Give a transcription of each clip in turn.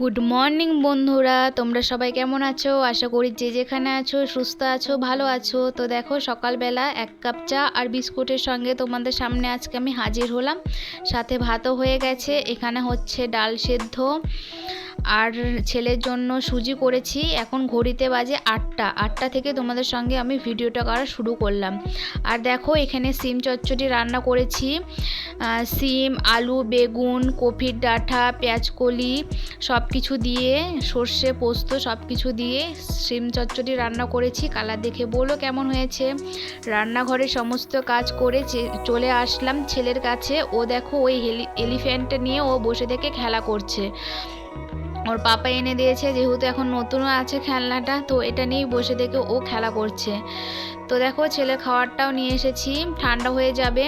Good morning বন্ধুরা। তোমরা সবাই কেমন আছো? আশা করি যে যেখানে আছো, সুস্থ আছো, ভালো আছো। তো দেখো, সকালবেলা এক কাপ চা আর বিস্কুটের সঙ্গে তোমাদের সামনে আজকে আমি হাজির হলাম। সাথে ভাতও হয়ে গেছে। এখানে হচ্ছে ডাল সেদ্ধ। আর ছেলের জন্য সুজি করেছি। এখন ঘড়িতে বাজে আটটা। আটটা থেকে তোমাদের সঙ্গে আমি ভিডিওটা করা শুরু করলাম। আর দেখো, এখানে সিম চচ্চড়ি রান্না করেছি। সিম, আলু, বেগুন, কপির ডাঁটা, পেঁয়াজকলি সব কিছু দিয়ে, সর্ষে, পোস্ত সব কিছু দিয়ে সিম চচ্চড়ি রান্না করেছি। কালার দেখে বলো কেমন হয়েছে। রান্নাঘরে সমস্ত কাজ করে চলে আসলাম ছেলের কাছে। ও দেখো, ওই এলিফ্যান্টটা নিয়ে ও বসে থেকে খেলা করছে। ওর পাপা এনে দিয়েছে, যেহেতু এখন নতুনও আছে খেলনাটা, তো এটা নিয়েই বসে থেকে ও খেলা করছে। তো দেখো, ছেলে খাবারটাও নিয়ে এসেছি, ঠান্ডা হয়ে যাবে।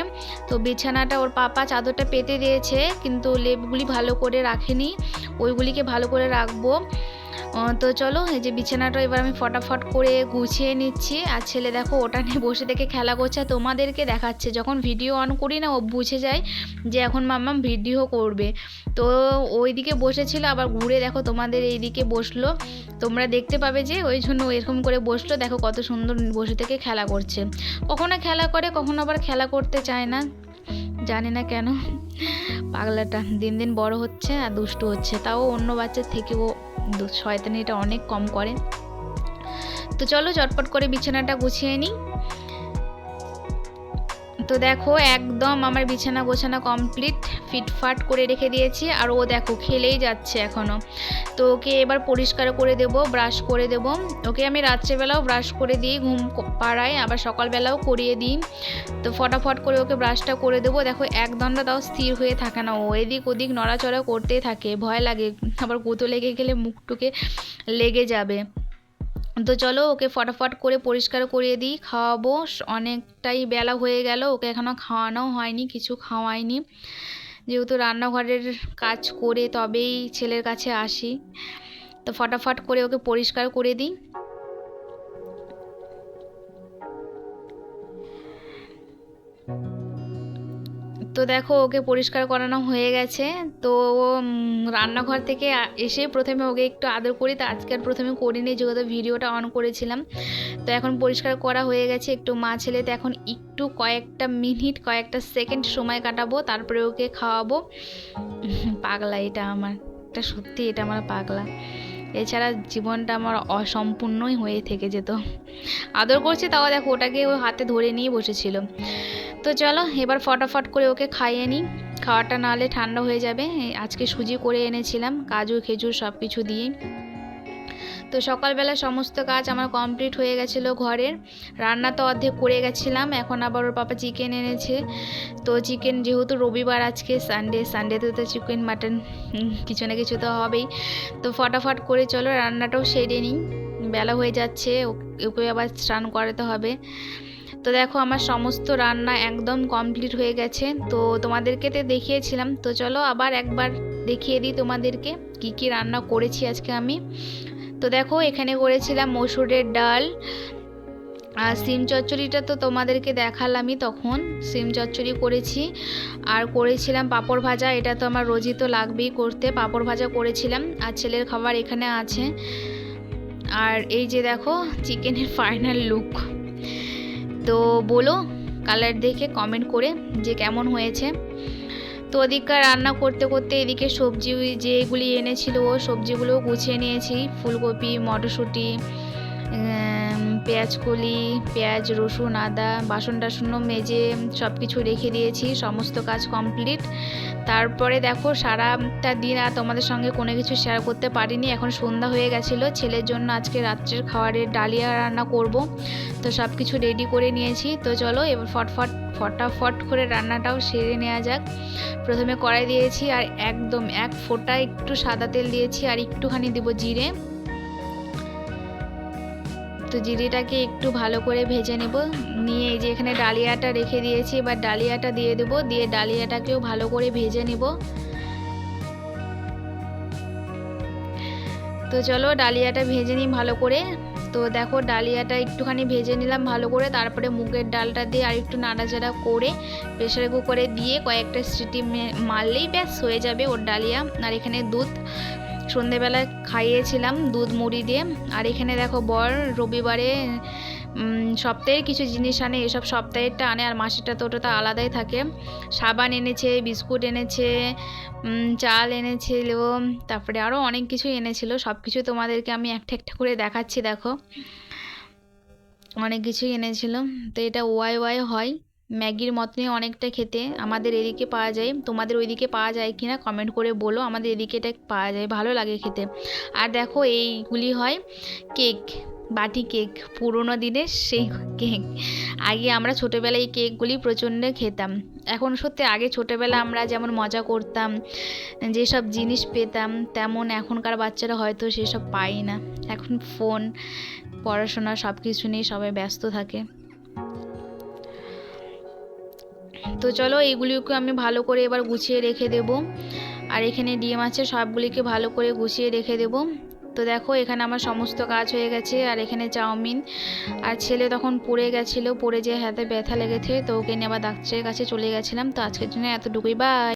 তো বিছানাটা ওর পাপা চাদরটা পেতে দিয়েছে, কিন্তু লেপগুলি ভালো করে রাখেনি। ওইগুলিকে ভালো করে রাখব। তো চলো, এই যে বিছানাটা এবার আমি ফটাফট করে গুছিয়ে নিচ্ছি। আর ছেলে দেখো, ওটা নিয়ে বসে থেকে খেলা করছে তোমাদেরকে দেখাচ্ছে। যখন ভিডিও অন করি না, ও বুঝে যায় যে এখন মাম্মাম ভিডিও করবে। তো ওইদিকে বসেছিল, আবার ঘুরে দেখো তোমাদের এইদিকে বসল। তোমরা দেখতে পাবে যে, ওই জন্য এরকম করে বসল। দেখো কত সুন্দর বসে থেকে খেলা করছে। কখনো খেলা করে, কখনো আবার খেলা করতে চায় না। জানি না কেন, পাগলাটা। দিন দিন বড় হচ্ছে আর দুষ্টু হচ্ছে। তাও অন্য বাচ্চার থেকেও দু- শয়তানিটা অনেক কম করে। তো চলো চটপট করে বিছানাটা গুছিয়ে নিই। তো দেখো, একদম আমার বিছানা গোছানো কমপ্লিট ফিটফাট করে রেখে দিয়েছি আর ও দেখো খেলেই যাচ্ছে এখনও তো ওকে এবার পরিষ্কার করে দেব ব্রাশ করে দেব। ওকে আমি রাত্রেবেলাও ব্রাশ করে দিই ঘুম পাড়াই আবার সকালবেলাও করিয়ে দিই। তো ফটাফট করে ওকে ব্রাশটা করে দেবো। দেখো, এক দণ্ডা তাও স্থির হয়ে থাকে না। ও এদিক ওদিক নড়াচড়া করতেই থাকে, ভয় লাগে। আবার গুঁতো লেগে গেলে মুখটুকে লেগে যাবে। তো চলো ওকে ফটাফট করে পরিষ্কার করিয়ে দিই, খাওয়াবো। অনেকটাই বেলা হয়ে গেল, ওকে এখনও খাওয়ানো হয়নি, কিছু খাওয়াইনি। যেহেতু রান্নাঘরের কাজ করে তবেই ছেলের কাছে আসি। তো ফটাফট করে ওকে পরিষ্কার করে দিই। তো দেখো ওকে পরিষ্কার করানো হয়ে গেছে। তো রান্নাঘর থেকে এসে প্রথমে ওকে একটু আদর করি। তো আজকে আর প্রথমে করিনি, যেহেতু ভিডিওটা অন করেছিলাম। তো এখন পরিষ্কার করা হয়ে গেছে একটু মা ছেলেতে এখন একটু কয়েকটা মিনিট, কয়েকটা সেকেন্ড সময় কাটাবো, তারপরে ওকে খাওয়াবো। পাগলা এটা আমার। এটা সত্যি এটা আমার পাগলা। এছাড়া জীবনটা আমার অসম্পূর্ণই হয়ে থেকে যেত। আদর করছে, তাও দেখো ওটাকে ও হাতে ধরে নিয়ে বসেছিল। তো চলো, এবার ফটাফট করে ওকে খাইয়ে নিই। খাওয়াটা নাহলে ঠান্ডা হয়ে যাবে। আজকে সুজি করে এনেছিলাম, কাজু, খেজুর সব কিছু দিয়ে। তো সকালবেলা সমস্ত কাজ আমার কমপ্লিট হয়ে গেছিল ঘরের। রান্না তো অর্ধেক করে গেছিলাম, এখন আবার ওর পাপা চিকেন এনেছে। তো চিকেন যেহেতু রবিবার আজকে সানডে সানডেতে তো চিকেন মাটন কিছু না কিছু তো হবেই। তো ফটাফট করে চলো, রান্নাটাও সেরে নিই। বেলা হয়ে যাচ্ছে ওকে আবার স্নান করাতে হবে। তো দেখো আমার সমস্ত রান্না একদম কমপ্লিট হয়ে গেছে। তো তোমাদেরকে তো দেখিয়েছিলাম। তো চলো আবার একবার দেখিয়ে দিই তোমাদেরকে কি কি রান্না করেছি আজকে আমি। তো দেখো এখানে করেছিলাম মসুরের ডাল। আর সিম চচ্চড়িটা তো তোমাদেরকে দেখালামই তখন। সিম চচ্চড়ি করেছি। আর করেছিলাম পাঁপড় ভাজা। এটা তো আমার রোজই তো লাগবেই করতে। পাঁপড় ভাজা করেছিলাম। আর ছেলের খাবার এখানে আছে। আর এই যে দেখো, চিকেনের ফাইনাল লুক তো বলো কালার দেখে কমেন্ট করে যে কেমন হয়েছে। তো ওদিককার রান্না করতে করতে এদিকে সবজি, যেগুলি এনেছিল ও সবজিগুলো গুছিয়ে নিয়েছি। ফুলকপি, মটরশুঁটি উম, পেঁয়াজকলি পেঁয়াজ রসুন আদা বাসন টাসনও মেজে সব কিছু রেখে দিয়েছি সমস্ত কাজ কমপ্লিট তারপরে দেখো সারাটা দিন আর তোমাদের সঙ্গে কোনো কিছু শেয়ার করতে পারিনি। এখন সন্ধ্যা হয়ে গেছিল ছেলের জন্য আজকে রাত্রের খাবারের ডালিয়া রান্না করব। তো সব কিছু রেডি করে নিয়েছি। তো চলো এবার ফটফট ফটাফট করে রান্নাটাও সেরে নেওয়া যাক। প্রথমে কড়াই দিয়েছি আর একদম এক ফোঁটা একটু সাদা তেল দিয়েছি আর একটুখানি দিব জিরে। তো জিরিটাকে একটু ভালো করে ভেজে নেব। নিয়ে এই যে এখানে ডালিয়াটা রেখে দিয়েছি, এবার ডালিয়াটা দিয়ে দেবো। দিয়ে ডালিয়াটাকেও ভালো করে ভেজে নেব। তো চলো ডালিয়াটা ভেজে নিই ভালো করে। তো দেখো ডালিয়াটা একটুখানি ভেজে নিলাম ভালো করে। তারপরে মুগের ডালটা দিয়ে আর একটু নাড়াচাড়া করে প্রেশার কুকারে দিয়ে কয়েকটা সিটি মারলেই ব্যাস হয়ে যাবে ওর ডালিয়া। আর এখানে দুধ সন্ধেবেলায় খাইয়েছিলাম দুধ মুড়ি দিয়ে। আর এখানে দেখো বর রবিবারে সপ্তাহে কিছু জিনিস আনে, এসব সপ্তাহেরটা আনে আর মাসেরটা তো ওটা তো আলাদাই থাকে। সাবান এনেছে, বিস্কুট এনেছে চাল এনেছিল, তারপরে আরও অনেক কিছু এনেছিল। সব কিছু তোমাদেরকে আমি একটা একটা করে দেখাচ্ছি, দেখো। অনেক কিছুই এনেছিল। তো এটা ওয়াই ওয়াই হয়। ম্যাগির মতনই অনেকটা খেতে। আমাদের এদিকে পাওয়া যায়। তোমাদের ওইদিকে পাওয়া যায় কি না কমেন্ট করে বলো। আমাদের এদিকে এটা পাওয়া যায়। ভালো লাগে খেতে। আর দেখো এইগুলি হয় কেক বাটি কেক পুরোনো দিনের সেই কেক। আগে আমরা ছোটোবেলায় এই কেকগুলি প্রচণ্ড খেতাম। এখন সত্যি আগে ছোটোবেলা আমরা যেমন মজা করতাম যেসব জিনিস পেতাম তেমন এখনকার বাচ্চারা হয়তো সেসব পায় না। এখন ফোন পড়াশোনা সব কিছু নিয়ে সবাই ব্যস্ত থাকে। তো চলো এইগুলিকে আমি ভালো করে এবার গুছিয়ে রেখে দেব। আর এখানে ডিম আছে, সবগুলিকে ভালো করে গুছিয়ে রেখে দেব। তো দেখো, এখানে আমার সমস্ত কাজ হয়ে গেছে। আর এখানে চাউমিন। আর ছেলে তখন পড়ে গেছিল, পড়ে যে হাতে ব্যথা লেগেছে, তো ওকে নিয়ে আবার ডাক্তারের কাছে চলে গেছিলাম। তো আজকের জন্য এতটুকুই বাই